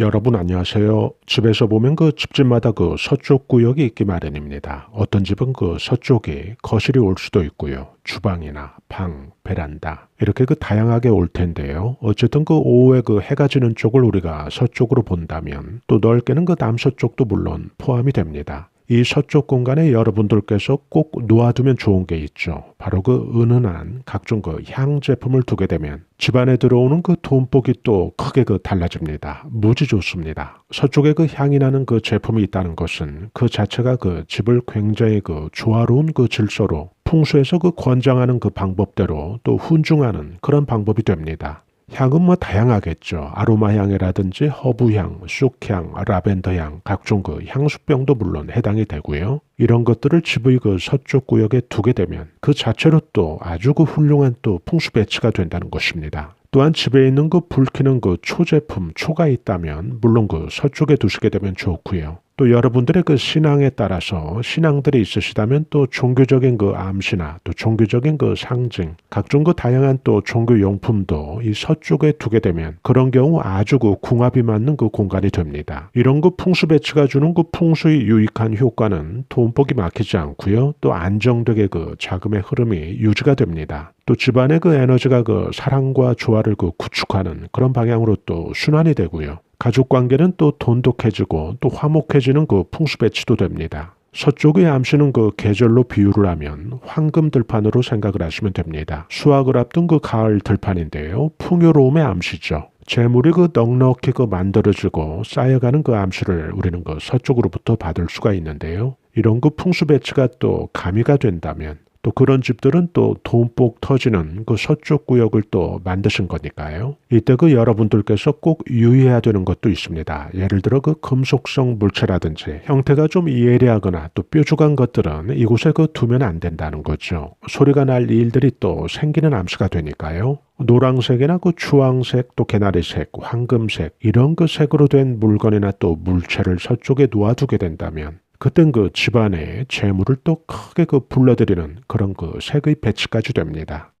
여러분 안녕하세요. 집에서 보면 그 집집마다 그 서쪽 구역이 있기 마련입니다. 어떤 집은 그 서쪽에 거실이 올 수도 있고요. 주방이나 방, 베란다 이렇게 그 다양하게 올 텐데요. 어쨌든 그 오후에 그 해가 지는 쪽을 우리가 서쪽으로 본다면 또 넓게는 그 남서쪽도 물론 포함이 됩니다. 이 서쪽 공간에 여러분들께서 꼭 놓아두면 좋은 게 있죠. 바로 그 은은한 각종 그 향 제품을 두게 되면 집안에 들어오는 그 돈복이 또 크게 그 달라집니다. 무지 좋습니다. 서쪽에 그 향이 나는 그 제품이 있다는 것은 그 자체가 그 집을 굉장히 그 조화로운 그 질서로 풍수에서 그 권장하는 그 방법대로 또 훈중하는 그런 방법이 됩니다. 향은 뭐 다양하겠죠. 아로마 향이라든지 허브 향, 쑥 향, 라벤더 향, 각종 그 향수병도 물론 해당이 되고요. 이런 것들을 집의 그 서쪽 구역에 두게 되면 그 자체로 또 아주 그 훌륭한 또 풍수 배치가 된다는 것입니다. 또한 집에 있는 그 불키는 그 초제품, 초가 있다면 물론 그 서쪽에 두시게 되면 좋고요. 또 여러분들의 그 신앙에 따라서 신앙들이 있으시다면 또 종교적인 그 암시나 또 종교적인 그 상징, 각종 그 다양한 또 종교 용품도 이 서쪽에 두게 되면 그런 경우 아주 그 궁합이 맞는 그 공간이 됩니다. 이런 그 풍수 배치가 주는 그 풍수의 유익한 효과는 돈복이 막히지 않고요. 또 안정되게 그 자금의 흐름이 유지가 됩니다. 또 집안의 그 에너지가 그 사랑과 조화를 그 구축하는 그런 방향으로 또 순환이 되고요. 가족 관계는 또 돈독해지고 또 화목해지는 그 풍수 배치도 됩니다. 서쪽의 암시는 그 계절로 비유를 하면 황금 들판으로 생각을 하시면 됩니다. 수확을 앞둔 그 가을 들판인데요. 풍요로움의 암시죠. 재물이 그 넉넉히 그 만들어지고 쌓여가는 그 암시를 우리는 그 서쪽으로부터 받을 수가 있는데요. 이런 그 풍수 배치가 또 가미가 된다면 또 그런 집들은 또 돈복 터지는 그 서쪽 구역을 또 만드신 거니까요. 이때 그 여러분들께서 꼭 유의해야 되는 것도 있습니다. 예를 들어 그 금속성 물체라든지 형태가 좀 예리하거나 또 뾰족한 것들은 이곳에 그 두면 안 된다는 거죠. 소리가 날 일들이 또 생기는 암시가 되니까요. 노랑색이나 그 주황색 또 개나리색, 황금색 이런 그 색으로 된 물건이나 또 물체를 서쪽에 놓아두게 된다면 그땐 그 집안에 재물을 또 크게 그 불러들이는 그런 그 색의 배치까지 됩니다.